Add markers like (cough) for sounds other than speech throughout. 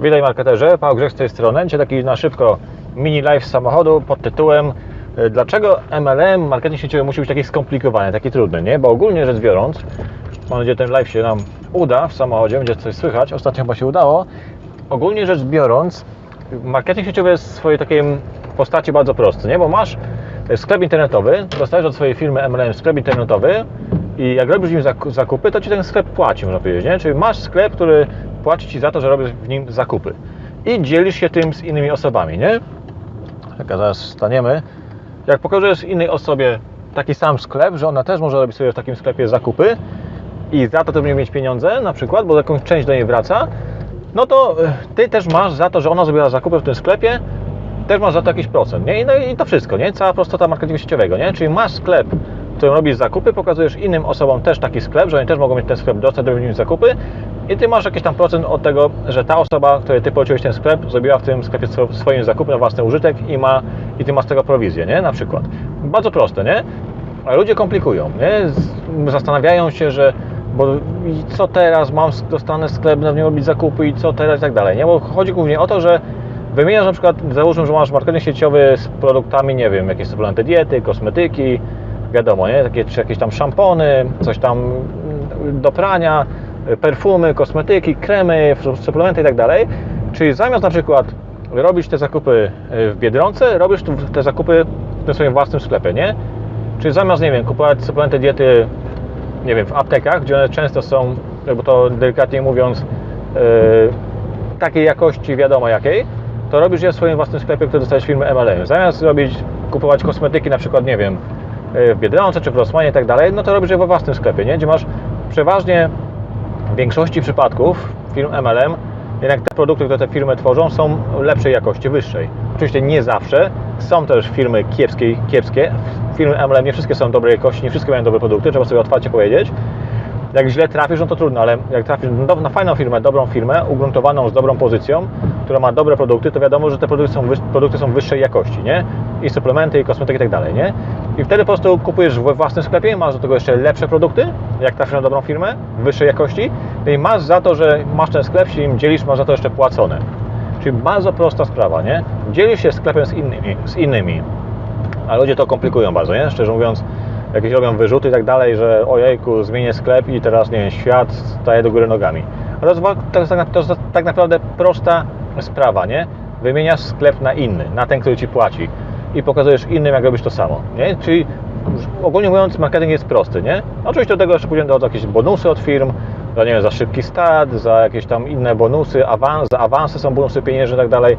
Witaj marketerze, Paweł Grzech z tej strony. Dzisiaj taki na szybko mini live z samochodu pod tytułem e, Dlaczego MLM, marketing sieciowy musi być taki skomplikowany, taki trudny, nie? Bo ogólnie rzecz biorąc, mam nadzieję, ten live się nam uda w samochodzie, będzie coś słychać, ostatnio chyba się udało. Ogólnie rzecz biorąc, marketing sieciowy jest w swojej takiej postaci bardzo prosty, nie? Bo masz sklep internetowy, dostajesz od swojej firmy MLM sklep internetowy i jak robisz zaku- zakupy, to ci ten sklep płaci, można powiedzieć, nie? Czyli masz sklep, który płaci ci za to, że robisz w nim zakupy i dzielisz się tym z innymi osobami, nie? A zaraz staniemy. Jak pokażesz innej osobie taki sam sklep, że ona też może robić sobie w takim sklepie zakupy i za to będzie mieć pieniądze na przykład, bo jakąś część do niej wraca, no to e, ty też masz za to, że ona zrobiła zakupy w tym sklepie, też masz za to jakiś procent, nie? I, no i to wszystko, nie? Cała prostota marketingu sieciowego, nie? Czyli masz sklep, w którym robisz zakupy, pokazujesz innym osobom też taki sklep, że oni też mogą mieć ten sklep, dostać do nim zakupy i ty masz jakiś tam procent od tego, że ta osoba, której ty poleciłeś ten sklep, zrobiła w tym sklepie swo- swoim zakupy na własny użytek i ma i ty masz z tego prowizję, nie? Na przykład. Bardzo proste, nie? Ale ludzie komplikują, nie? Zastanawiają się, że bo i co teraz, mam dostanę sklep, na nim robić zakupy i co teraz i tak dalej, nie? Bo chodzi głównie o to, że wymieniasz na przykład, załóżmy, że masz marketing sieciowy z produktami, nie wiem, jakieś suplementy diety, kosmetyki, wiadomo, nie? Takie, czy jakieś tam szampony, coś tam do prania, perfumy, kosmetyki, kremy, suplementy i tak dalej. Czyli zamiast na przykład robić te zakupy w Biedronce, robisz te zakupy w tym swoim własnym sklepie, nie? Czyli zamiast, nie wiem, kupować suplementy diety, nie wiem, w aptekach, gdzie one często są, bo to delikatnie mówiąc, yy, takiej jakości, wiadomo jakiej, to robisz je w swoim własnym sklepie, który dostajesz firmy MLM. Zamiast robić, kupować kosmetyki na przykład, nie wiem, yy, w Biedronce czy w Rossmanie i tak dalej, no to robisz je we własnym sklepie, nie? Gdzie masz przeważnie w większości przypadków firm MLM jednak te produkty, które te firmy tworzą są lepszej jakości, wyższej. Oczywiście nie zawsze. Są też firmy kiepskiej, kiepskie. Firmy MLM nie wszystkie są dobrej jakości, nie wszystkie mają dobre produkty, trzeba sobie otwarcie powiedzieć. Jak źle trafisz, no to trudno, ale jak trafisz na fajną firmę, dobrą firmę, ugruntowaną z dobrą pozycją, która ma dobre produkty, to wiadomo, że te produkty są, produkty są wyższej jakości, nie? I suplementy, i kosmetyki i tak dalej, nie? I wtedy po prostu kupujesz we własnym sklepie, masz do tego jeszcze lepsze produkty, jak trafisz na dobrą firmę, wyższej jakości, i masz za to, że masz ten sklep, się nim dzielisz, masz za to jeszcze płacone. Czyli bardzo prosta sprawa, nie? Dzielisz się sklepem z innymi, z innymi a ludzie to komplikują bardzo, nie? Szczerze mówiąc, jakieś robią wyrzuty i tak dalej, że ojejku, zmienię sklep i teraz, nie wiem, świat staje do góry nogami. A to wa- to tak, to jest tak naprawdę prosta sprawa, nie? Wymieniasz sklep na inny, na ten, który Ci płaci i pokazujesz innym, jak robisz to samo, nie? Czyli ogólnie mówiąc, marketing jest prosty, nie? Oczywiście do tego jeszcze później dochodzą jakieś bonusy od firm, za, nie wiem, za szybki start, za jakieś tam inne bonusy, awans, za awansy są bonusy pieniężne i tak dalej.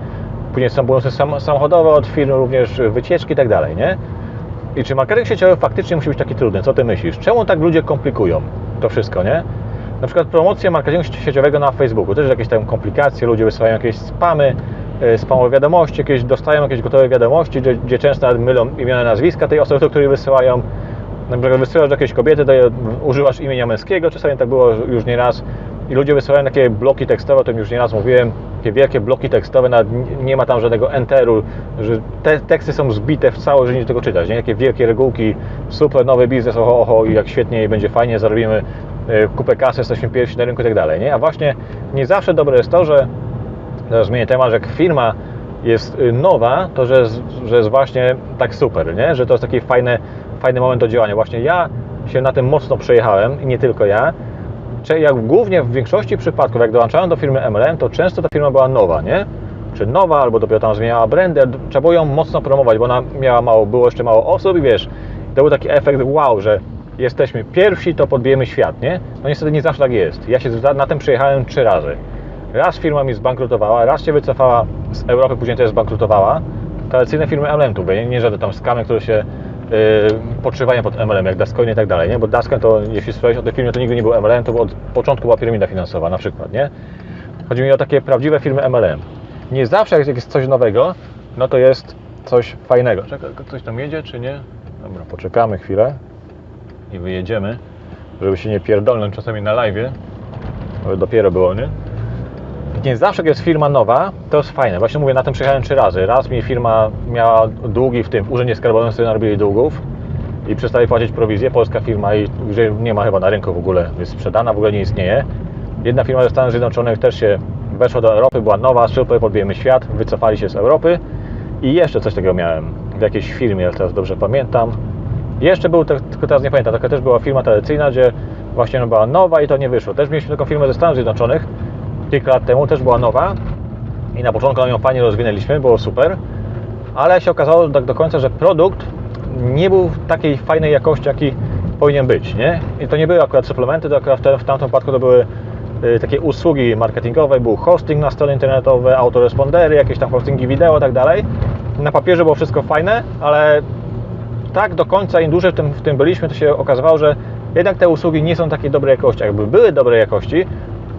Później są bonusy sam, samochodowe od firm, również wycieczki i tak dalej, nie? I czy marketing sieciowy faktycznie musi być taki trudny? Co Ty myślisz? Czemu tak ludzie komplikują to wszystko, nie? Na przykład promocja marketingu sieciowego na Facebooku, też jakieś tam komplikacje, ludzie wysyłają jakieś spamy, e, spamowe wiadomości, jakieś, dostają jakieś gotowe wiadomości, gdzie, gdzie często mylą imiona, nazwiska tej osoby, do której wysyłają. Na przykład wysyłasz do jakiejś kobiety, to używasz imienia męskiego, czasami tak było już nieraz i ludzie wysyłają takie bloki tekstowe, o tym już nieraz mówiłem, takie wielkie bloki tekstowe, nawet nie- ma tam żadnego enteru, że te teksty są zbite w całość, że nie tego czytać, nie? Takie wielkie regułki, super, nowy biznes, oho, oho, i jak świetnie i będzie fajnie, zarobimy e, kupę kasy, jesteśmy pierwsi na rynku i tak dalej, nie? A właśnie nie zawsze dobre jest to, że teraz zmienię temat, że jak firma jest y, nowa, to że że jest właśnie tak super, nie? że to jest taki fajny, fajny moment do działania. Właśnie ja się na tym mocno przejechałem i nie tylko ja. Czy jak głównie w większości przypadków, jak dołączałem do firmy MLM, to często ta firma była nowa, nie? Czy nowa, albo dopiero tam zmieniała brandę, trzeba było ją mocno promować, bo ona miała mało, było jeszcze mało osób i wiesz, to był taki efekt wow, że jesteśmy pierwsi, to podbijemy świat, nie? No niestety nie zawsze tak jest. Ja się na tym przejechałem trzy razy. Raz firma mi zbankrutowała, raz się wycofała z Europy, później też zbankrutowała. Tradycyjne firmy MLM tu, nie, nie żadne tam skamy, które się yy, podszywają pod MLM, jak Dascoin i tak dalej, nie? Bo Dascoin to, jeśli słyszałeś o tej firmie, to nigdy nie był MLM, to od początku była piramida finansowa na przykład, nie? Chodzi mi o takie prawdziwe firmy MLM. Nie zawsze jak jest coś nowego, no to jest coś fajnego. Czekaj, ktoś tam jedzie, czy nie? Dobra, poczekamy chwilę i wyjedziemy, żeby się nie pierdolnąć czasami na live, bo dopiero było, nie? Nie zawsze jak jest firma nowa, to jest fajne. Właśnie mówię, na tym przyjechałem trzy razy. Raz mi firma miała długi w tym, w urzędzie skarbowym sobie narobili długów i przestali płacić prowizję, polska firma i że nie ma chyba na rynku w ogóle, jest sprzedana, w ogóle nie istnieje. Jedna firma ze Stanów Zjednoczonych też się weszło do Europy, była nowa, super, podbijemy świat, wycofali się z Europy i jeszcze coś takiego miałem w jakiejś firmie, jak teraz dobrze pamiętam. Jeszcze był, tylko teraz nie pamiętam, taka też była firma tradycyjna, gdzie właśnie była nowa i to nie wyszło. Też mieliśmy taką firmę ze Stanów Zjednoczonych, kilka lat temu, też była nowa i na początku ją fajnie rozwinęliśmy, było super, ale się okazało tak do końca, że produkt nie był takiej fajnej jakości, jaki powinien być, nie? I to nie były akurat suplementy, to akurat w, tamtym przypadku to były y, takie usługi marketingowe, był hosting na strony internetowe, autorespondery, jakieś tam hostingi wideo i tak dalej. Na papierze było wszystko fajne, ale tak do końca, im dłużej w tym, w tym byliśmy, to się okazywało, że jednak te usługi nie są takiej dobrej jakości. Jakby były dobrej jakości,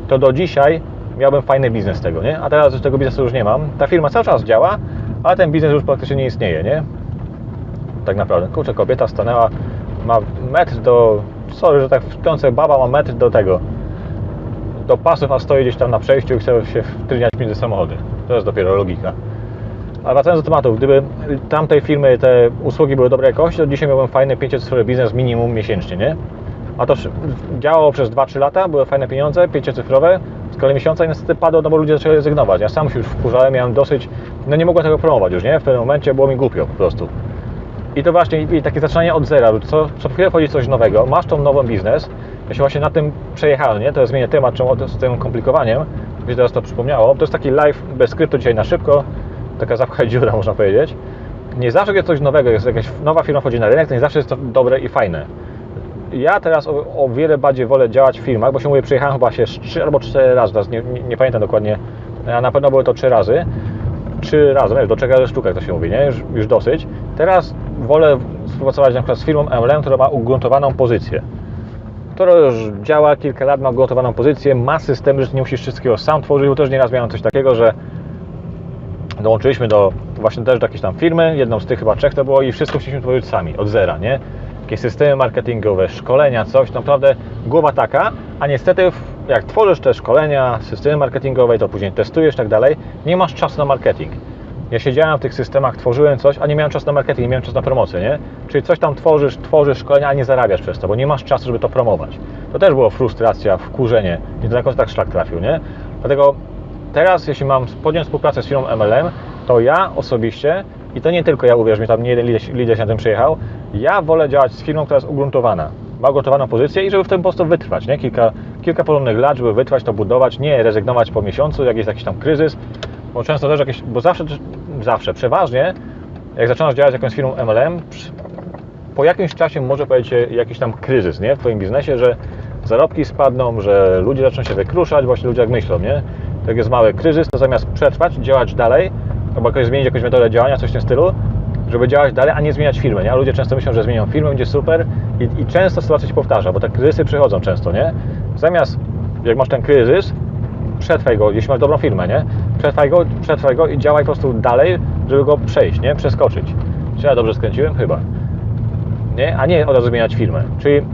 to do dzisiaj miałbym fajny biznes z tego, nie? A teraz już tego biznesu już nie mam. Ta firma cały czas działa, ale ten biznes już praktycznie nie istnieje, nie? Tak naprawdę. Kurczę, kobieta stanęła, ma metr do... Sorry, że tak wtrącę, baba ma metr do tego, do pasów, a stoi gdzieś tam na przejściu i chce się wtryniać między samochody. To jest dopiero logika. A wracając do tematu, gdyby tamtej firmy te usługi były dobrej jakości, to dzisiaj miałbym fajny 5-cyfrowy biznes minimum miesięcznie, nie? A to działało przez 2-3 lata, były fajne pieniądze, 5-cyfrowe, z kolei miesiąca i niestety padło, no bo ludzie zaczęli rezygnować. Ja sam się już wkurzałem, miałem dosyć, no nie mogłem tego promować już, nie? W pewnym momencie było mi głupio po prostu. I to właśnie i takie zaczynanie od zera, co, co chwilę wchodzi coś nowego, masz tą nową biznes, ja się właśnie na tym przejechałem, nie? To zmienię temat czemu, z tym komplikowaniem, mi teraz to przypomniało. To jest taki live bez skryptu dzisiaj na szybko, taka zapchaj dziura (laughs) można powiedzieć. Nie zawsze jest coś nowego, jest jakaś nowa firma wchodzi na rynek, to nie zawsze jest to dobre i fajne. Ja teraz o, o wiele bardziej wolę działać w firmach, bo się mówię, przyjechałem chyba się 3 albo 4 razy, teraz nie, nie, nie pamiętam dokładnie, a na pewno były to 3 razy. Trzy razy, wiesz, do czego razy sztuka, to się mówi, nie? Już, już dosyć. Teraz wolę współpracować na przykład z firmą MLM, która ma ugruntowaną pozycję. Która już działa kilka lat, ma ugruntowaną pozycję, ma system, że nie musisz wszystkiego sam tworzyć, bo też nieraz miałem coś takiego, że dołączyliśmy do właśnie też do jakiejś tam firmy, jedną z tych chyba trzech to było i wszystko chcieliśmy tworzyć sami, od zera, nie? Jakieś systemy marketingowe, szkolenia, coś, naprawdę głowa taka, a niestety jak tworzysz te szkolenia, systemy marketingowe, to później testujesz i tak dalej, nie masz czasu na marketing. Ja siedziałem w tych systemach, tworzyłem coś, a nie miałem czasu na marketing, nie miałem czasu na promocję, nie? Czyli coś tam tworzysz, tworzysz szkolenia, a nie zarabiasz przez to, bo nie masz czasu, żeby to promować. To też było frustracja, wkurzenie, nie końca tak szlak trafił, nie? Dlatego teraz, jeśli mam podjąć współpracę z firmą MLM, to ja osobiście, i to nie tylko ja, uwierz mi, tam nie jeden lider, się na tym przejechał, ja wolę działać z firmą, która jest ugruntowana. Ma ugruntowaną pozycję i żeby w tym po prostu wytrwać, nie? Kilka, kilka porządnych lat, żeby wytrwać, to budować, nie rezygnować po miesiącu, jak jest jakiś tam kryzys, bo często też jakieś, bo zawsze, zawsze, przeważnie, jak zaczynasz działać z jakąś firmą MLM, po jakimś czasie może się jakiś tam kryzys nie? w Twoim biznesie, że zarobki spadną, że ludzie zaczną się wykruszać, właśnie ludzie jak myślą, nie? Jak jest mały kryzys, to zamiast przetrwać, działać dalej, albo jakoś zmienić jakąś metodę działania, coś w tym stylu, żeby działać dalej, a nie zmieniać firmy, nie? Ludzie często myślą, że zmienią firmę, będzie super i, i często sytuacja się powtarza, bo te kryzysy przychodzą często, nie? Zamiast, jak masz ten kryzys, przetrwaj go, jeśli masz dobrą firmę, nie? Przetrwaj go, przetrwaj go i działaj po prostu dalej, żeby go przejść, nie? Przeskoczyć. Czy ja dobrze skręciłem? Chyba nie? a nie od razu zmieniać firmę. Czyli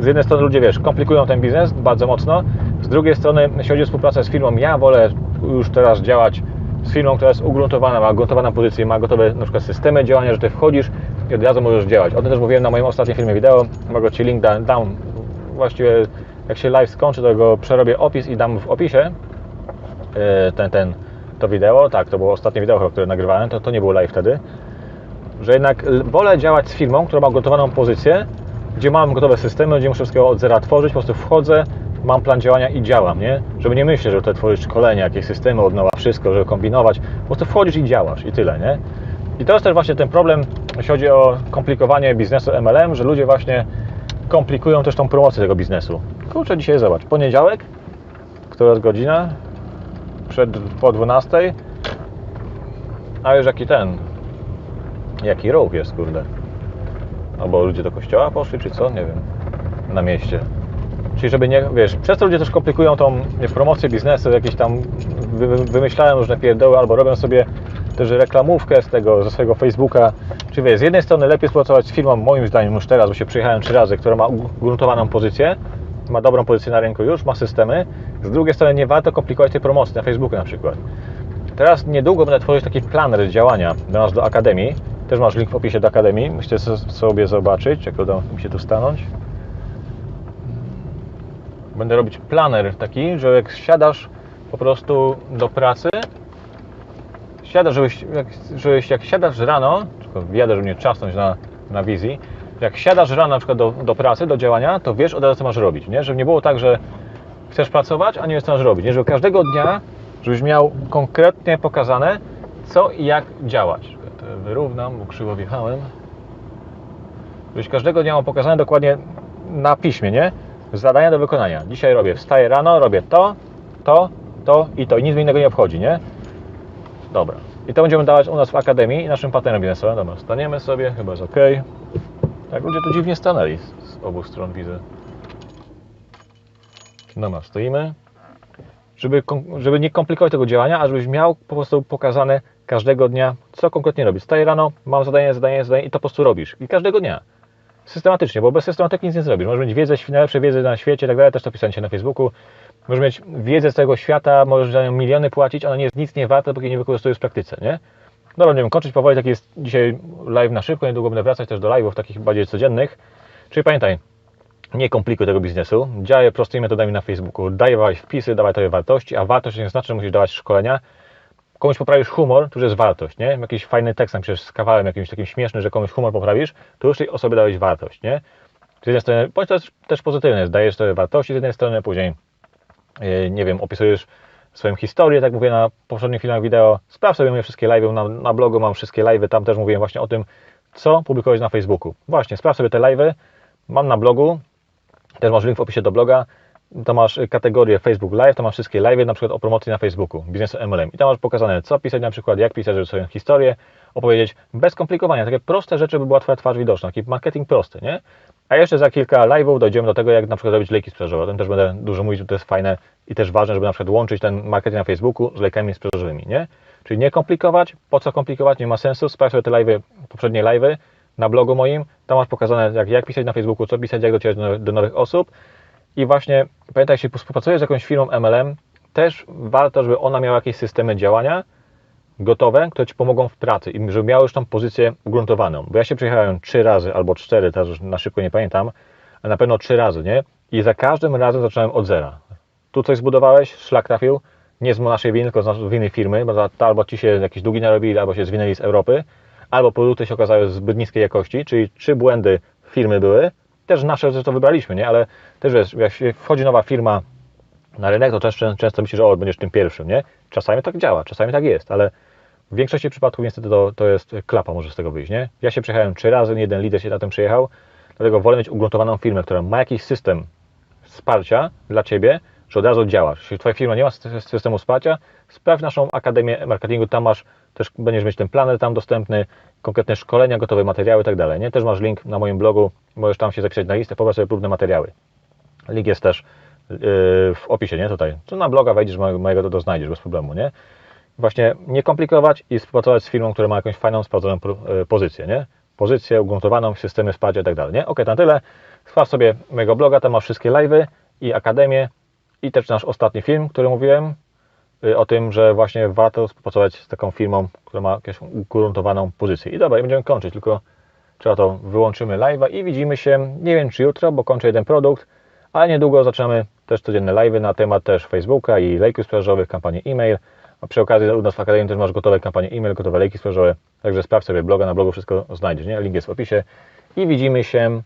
z jednej strony ludzie, wiesz, komplikują ten biznes bardzo mocno, z drugiej strony, jeśli chodzi o współpracę z firmą, ja wolę już teraz działać z firmą, która jest ugruntowana, ma ugruntowaną pozycję, ma gotowe na przykład systemy działania, że Ty wchodzisz i od razu możesz działać. O tym też mówiłem na moim ostatnim filmie wideo, mogę Ci link da, dam, właściwie jak się live skończy, to go przerobię opis i dam w opisie e, ten, ten, to wideo, tak, to było ostatnie wideo, które nagrywałem, to, to nie było live wtedy, że jednak wolę działać z firmą, która ma gotowaną pozycję, gdzie mam gotowe systemy, gdzie muszę wszystkiego od zera tworzyć, po prostu wchodzę, mam plan działania i działam, nie? Żeby nie myśleć, że tutaj tworzysz szkolenia, jakieś systemy od nowa, wszystko, żeby kombinować, po prostu wchodzisz i działasz i tyle, nie? I to jest też właśnie ten problem, jeśli chodzi o komplikowanie biznesu MLM, że ludzie właśnie komplikują też tą promocję tego biznesu. Kurczę, dzisiaj zobacz, poniedziałek, która jest godzina? Przed, po 12, a już jaki ten, Jaki ruch jest, kurde? Albo ludzie do kościoła poszli, czy co? Nie wiem. Na mieście. Czyli żeby nie, wiesz, przez to ludzie też komplikują tą promocję biznesu, jakieś tam wy, wy- wymyślają różne pierdoły, albo robią sobie też reklamówkę z tego, ze swojego Facebooka. Czy wiesz, z jednej strony lepiej współpracować z firmą, moim zdaniem już teraz, bo się przyjechałem trzy razy, która ma ugruntowaną pozycję, ma dobrą pozycję na rynku już, ma systemy. Z drugiej strony nie warto komplikować tej promocji na Facebooku na przykład. Teraz niedługo będę tworzyć taki planer działania do nas do Akademii. Też masz link w opisie do Akademii. Musicie so- sobie zobaczyć, jak uda mi się tu stanąć. Będę robić planer taki, że jak siadasz po prostu do pracy, siadasz, żebyś, jak, żebyś jak siadasz rano, tylko jadę, żeby nie czasnąć na, na wizji, jak siadasz rano na przykład do, do pracy, do działania, to wiesz od razu, co masz robić, nie? Żeby nie było tak, że chcesz pracować, a nie wiesz, co masz robić, nie? Żeby każdego dnia, żebyś miał konkretnie pokazane, co i jak działać. To wyrównam, bo krzywo wjechałem. Żebyś każdego dnia miał pokazane dokładnie na piśmie, nie? Zadania do wykonania. Dzisiaj robię, wstaję rano, robię to, to, to i to. I nic mnie innego nie obchodzi, nie? Dobra. I to będziemy dawać u nas w Akademii i naszym partnerem biznesowym. Dobra, staniemy sobie, chyba jest ok. Tak, ludzie tu dziwnie stanęli z, obu stron, widzę. Dobra, stoimy. Żeby, żeby nie komplikować tego działania, a żebyś miał po prostu pokazane każdego dnia, co konkretnie robisz. Staję rano, mam zadanie, zadanie, zadanie i to po prostu robisz. I każdego dnia. Systematycznie, bo bez systematyki nic nie zrobisz. Możesz mieć wiedzę, najlepsze wiedzę na świecie tak dalej, też to pisałem się na Facebooku. Możesz mieć wiedzę z tego świata, możesz za nią miliony płacić, ona nie jest nic nie warta, póki nie wykorzystujesz w praktyce, nie? Dobra, będziemy kończyć powoli, taki jest dzisiaj live na szybko, niedługo będę wracać też do live'ów takich bardziej codziennych. Czyli pamiętaj, nie komplikuj tego biznesu, działaj prostymi metodami na Facebooku, dawaj wpisy, dawaj tobie wartości, a wartość nie znaczy, że musisz dawać szkolenia. Komuś poprawisz humor, to już jest wartość, nie? Jakiś fajny tekst napiszesz z kawałem jakimś takim śmiesznym, że komuś humor poprawisz, to już tej osobie dałeś wartość, nie? Z jednej strony, bądź jest też pozytywne, dajesz sobie wartości z jednej strony, później yy, nie wiem, opisujesz swoją historię, tak mówię na poprzednich filmach wideo. Sprawdź sobie moje wszystkie live'y, na, na blogu mam wszystkie live'y, tam też mówiłem właśnie o tym, co publikować na Facebooku. Właśnie, sprawdź sobie te live'y, mam na blogu, też masz link w opisie do bloga, to masz kategorię Facebook Live, to masz wszystkie live'y na przykład o promocji na Facebooku, biznesu MLM i tam masz pokazane, co pisać na przykład, jak pisać, żeby swoją historię opowiedzieć bez komplikowania, takie proste rzeczy, by była Twoja twarz widoczna, taki marketing prosty, nie? A jeszcze za kilka live'ów dojdziemy do tego, jak na przykład robić lejki sprzedażowe. O tym też będę dużo mówić, bo to jest fajne i też ważne, żeby na przykład łączyć ten marketing na Facebooku z lejkami sprzedażowymi, nie? Czyli nie komplikować, po co komplikować, nie ma sensu. Sprawdź sobie te live'y, poprzednie live'y na blogu moim, tam masz pokazane, jak, jak pisać na Facebooku, co pisać, jak docierać do, do nowych osób. I właśnie pamiętaj, się współpracujesz z jakąś firmą MLM, też warto, żeby ona miała jakieś systemy działania gotowe, które Ci pomogą w pracy i żeby miały już tą pozycję ugruntowaną. Bo ja się przejechałem trzy razy albo cztery, teraz już na szybko nie pamiętam, ale na pewno trzy razy, nie? I za każdym razem zacząłem od zera. Tu coś zbudowałeś, szlak trafił, nie z naszej winy, tylko z winy firmy, bo to albo Ci się jakieś długi narobili, albo się zwinęli z Europy, albo produkty się okazały zbyt niskiej jakości, czyli trzy błędy firmy były, też nasze, że to wybraliśmy, nie? Ale też wiesz, jak się wchodzi nowa firma na rynek, to często, często myślisz, że o, będziesz tym pierwszym, nie? Czasami tak działa, czasami tak jest, ale w większości przypadków niestety to, to jest klapa może z tego wyjść, nie? Ja się przejechałem trzy razy, nie jeden lider się na tym przejechał, dlatego wolę mieć ugruntowaną firmę, która ma jakiś system wsparcia dla Ciebie, że od razu działasz. Jeśli Twoja firma nie ma sy- systemu wsparcia, sprawdź naszą Akademię Marketingu, tam masz, też będziesz mieć ten planer tam dostępny, konkretne szkolenia, gotowe materiały i tak nie? Też masz link na moim blogu, możesz tam się zapisać na listę, pobrać sobie próbne materiały. Link jest też yy, w opisie, nie? Tutaj. Tu na bloga wejdziesz, mojego, mojego to, znajdziesz bez problemu, nie? Właśnie nie komplikować i współpracować z firmą, która ma jakąś fajną, sprawdzoną e, pozycję, nie? Pozycję ugruntowaną w systemie wsparcia i tak nie? Ok, na tyle. Sprawdź sobie mojego bloga, tam masz wszystkie live'y i akademię i też nasz ostatni film, który mówiłem y, o tym, że właśnie warto współpracować z taką firmą, która ma jakąś ugruntowaną pozycję. I dobra, i będziemy kończyć, tylko trzeba to wyłączymy live'a i widzimy się, nie wiem czy jutro, bo kończę jeden produkt, ale niedługo zaczynamy też codzienne live'y na temat też Facebooka i lejków sprzedażowych, kampanii e-mail. A przy okazji u nas w Akademii też masz gotowe kampanie e-mail, gotowe lejki sprzedażowe, także sprawdź sobie bloga, na blogu wszystko znajdziesz, nie? Link jest w opisie i widzimy się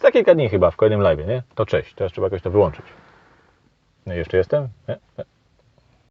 za kilka dni chyba w kolejnym live'ie, nie? To cześć, teraz trzeba jakoś to wyłączyć. No i jeszcze jestem? Nie? Nie.